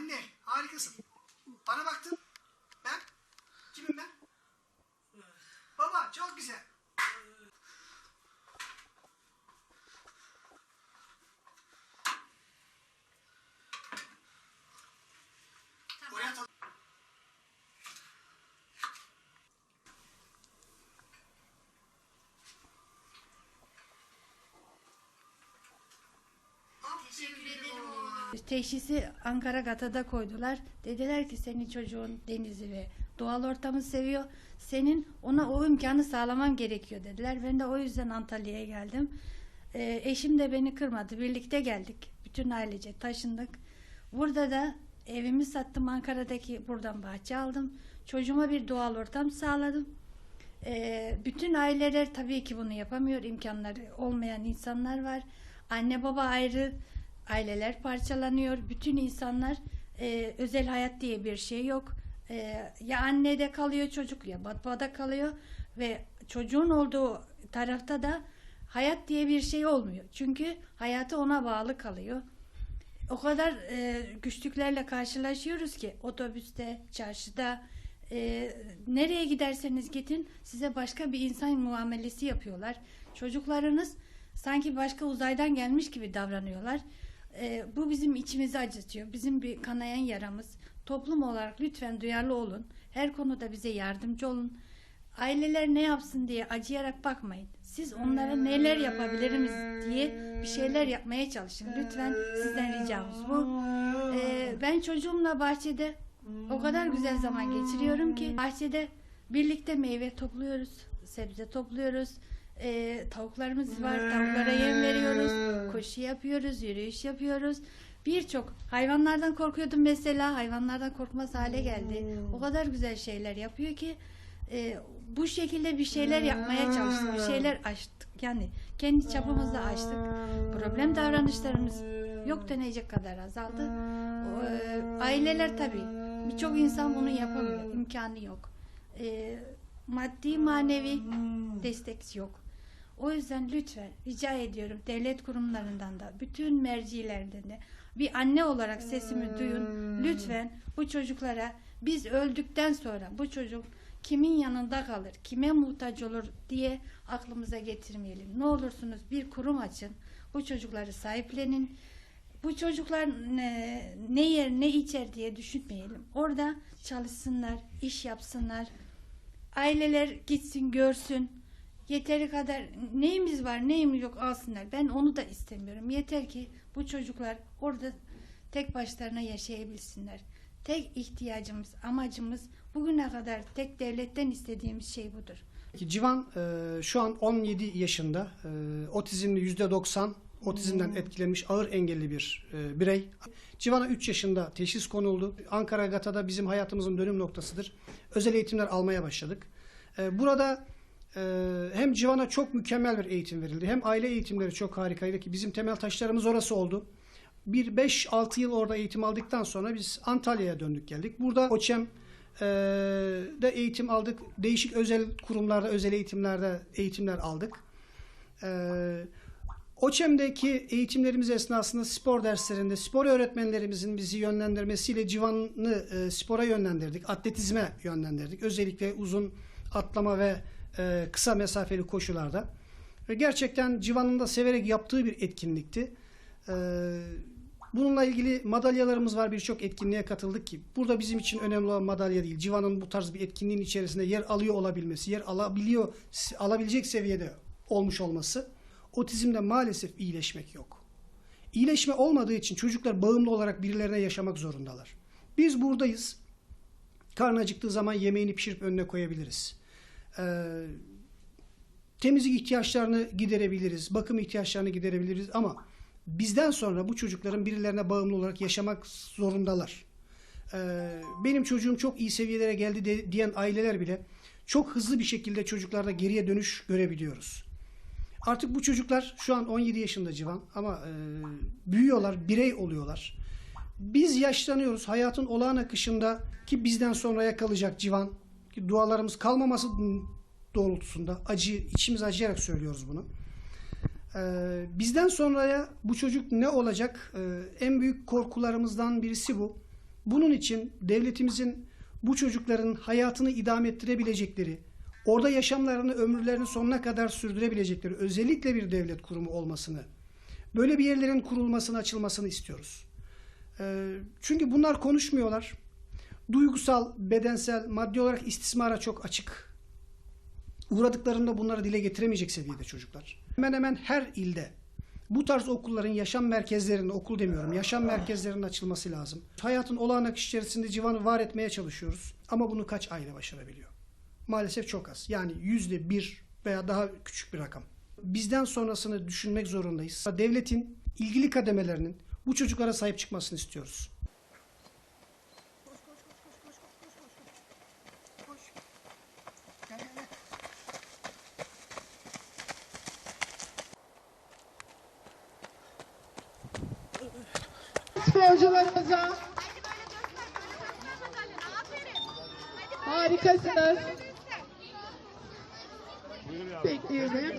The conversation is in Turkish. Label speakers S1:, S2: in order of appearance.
S1: Anne harikasın. Bana
S2: baktın. Ben? Kimim ben? Baba çok güzel.
S3: Teşhisi Ankara Gata'da koydular. Dediler ki senin çocuğun denizi ve doğal ortamı seviyor. Senin ona o imkanı sağlaman gerekiyor dediler. Ben de o yüzden Antalya'ya geldim. Ee, eşim de beni kırmadı. Birlikte geldik. Bütün ailece taşındık. Burada da evimi sattım. Ankara'daki buradan bahçe aldım. Çocuğuma bir doğal ortam sağladım. Ee, bütün aileler tabii ki bunu yapamıyor. İmkanları olmayan insanlar var. Anne baba ayrı, aileler parçalanıyor. Bütün insanlar e, özel hayat diye bir şey yok. E, ya annede kalıyor çocuk ya babada kalıyor ve çocuğun olduğu tarafta da hayat diye bir şey olmuyor. Çünkü hayatı ona bağlı kalıyor. O kadar e, güçlüklerle karşılaşıyoruz ki otobüste, çarşıda, e, nereye giderseniz gidin size başka bir insan muamelesi yapıyorlar. Çocuklarınız sanki başka uzaydan gelmiş gibi davranıyorlar. E, bu bizim içimizi acıtıyor. Bizim bir kanayan yaramız. Toplum olarak lütfen duyarlı olun. Her konuda bize yardımcı olun. Aileler ne yapsın diye acıyarak bakmayın. Siz onlara neler yapabiliriz diye bir şeyler yapmaya çalışın. Lütfen sizden ricamız bu. Ee, ben çocuğumla bahçede o kadar güzel zaman geçiriyorum ki bahçede birlikte meyve topluyoruz, sebze topluyoruz. Ee, tavuklarımız var, tavuklara yem veriyoruz, koşu yapıyoruz, yürüyüş yapıyoruz. Birçok hayvanlardan korkuyordum mesela, hayvanlardan korkmaz hale geldi. O kadar güzel şeyler yapıyor ki e, bu şekilde bir şeyler yapmaya çalıştık, bir şeyler açtık. Yani kendi çapımızda açtık. Problem davranışlarımız yok denecek kadar azaldı. O, e, aileler tabii birçok insan bunu yapamıyor, imkanı yok. E, maddi manevi destek yok. O yüzden lütfen rica ediyorum devlet kurumlarından da bütün mercilerden de bir anne olarak sesimi duyun. Lütfen bu çocuklara biz öldükten sonra bu çocuk kimin yanında kalır, kime muhtaç olur diye aklımıza getirmeyelim. Ne olursunuz bir kurum açın. Bu çocukları sahiplenin. Bu çocuklar ne, ne yer ne içer diye düşünmeyelim. Orada çalışsınlar, iş yapsınlar. Aileler gitsin görsün. Yeteri kadar neyimiz var neyimiz yok alsınlar. Ben onu da istemiyorum. Yeter ki bu çocuklar orada tek başlarına yaşayabilsinler. Tek ihtiyacımız, amacımız bugüne kadar tek devletten istediğimiz şey budur.
S1: Civan e, şu an 17 yaşında. E, otizmli %90 otizmden etkilenmiş ağır engelli bir e, birey. Civan'a 3 yaşında teşhis konuldu. Ankara Gata'da bizim hayatımızın dönüm noktasıdır. Özel eğitimler almaya başladık. E, burada hem Civan'a çok mükemmel bir eğitim verildi. Hem aile eğitimleri çok harikaydı ki bizim temel taşlarımız orası oldu. Bir 5-6 yıl orada eğitim aldıktan sonra biz Antalya'ya döndük geldik. Burada OÇEM e, de eğitim aldık. Değişik özel kurumlarda, özel eğitimlerde eğitimler aldık. E, OÇEM'deki eğitimlerimiz esnasında spor derslerinde spor öğretmenlerimizin bizi yönlendirmesiyle civanı e, spora yönlendirdik. Atletizme yönlendirdik. Özellikle uzun atlama ve e, kısa mesafeli koşularda. Ve gerçekten civanın da severek yaptığı bir etkinlikti. E, bununla ilgili madalyalarımız var. Birçok etkinliğe katıldık ki burada bizim için önemli olan madalya değil. Civanın bu tarz bir etkinliğin içerisinde yer alıyor olabilmesi, yer alabiliyor, alabilecek seviyede olmuş olması. Otizmde maalesef iyileşmek yok. İyileşme olmadığı için çocuklar bağımlı olarak birilerine yaşamak zorundalar. Biz buradayız. Karnı acıktığı zaman yemeğini pişirip önüne koyabiliriz. Ee, temizlik ihtiyaçlarını giderebiliriz, bakım ihtiyaçlarını giderebiliriz ama bizden sonra bu çocukların birilerine bağımlı olarak yaşamak zorundalar. Ee, benim çocuğum çok iyi seviyelere geldi de- diyen aileler bile çok hızlı bir şekilde çocuklarda geriye dönüş görebiliyoruz. Artık bu çocuklar şu an 17 yaşında civan ama e, büyüyorlar, birey oluyorlar. Biz yaşlanıyoruz. Hayatın olağan akışında ki bizden sonraya kalacak civan dualarımız kalmaması doğrultusunda acı içimiz acıyarak söylüyoruz bunu. Ee, bizden sonraya bu çocuk ne olacak? Ee, en büyük korkularımızdan birisi bu. Bunun için devletimizin bu çocukların hayatını idame ettirebilecekleri, orada yaşamlarını, ömürlerini sonuna kadar sürdürebilecekleri özellikle bir devlet kurumu olmasını, böyle bir yerlerin kurulmasını, açılmasını istiyoruz. Ee, çünkü bunlar konuşmuyorlar. Duygusal, bedensel, maddi olarak istismara çok açık. Uğradıklarında bunları dile getiremeyecek seviyede çocuklar. Hemen hemen her ilde bu tarz okulların yaşam merkezlerinin, okul demiyorum, yaşam merkezlerinin açılması lazım. Hayatın olağan akış içerisinde civanı var etmeye çalışıyoruz. Ama bunu kaç aile başarabiliyor? Maalesef çok az. Yani yüzde bir veya daha küçük bir rakam. Bizden sonrasını düşünmek zorundayız. Devletin ilgili kademelerinin bu çocuklara sahip çıkmasını istiyoruz.
S4: Sporcularımıza harikasınız. Bekleyelim.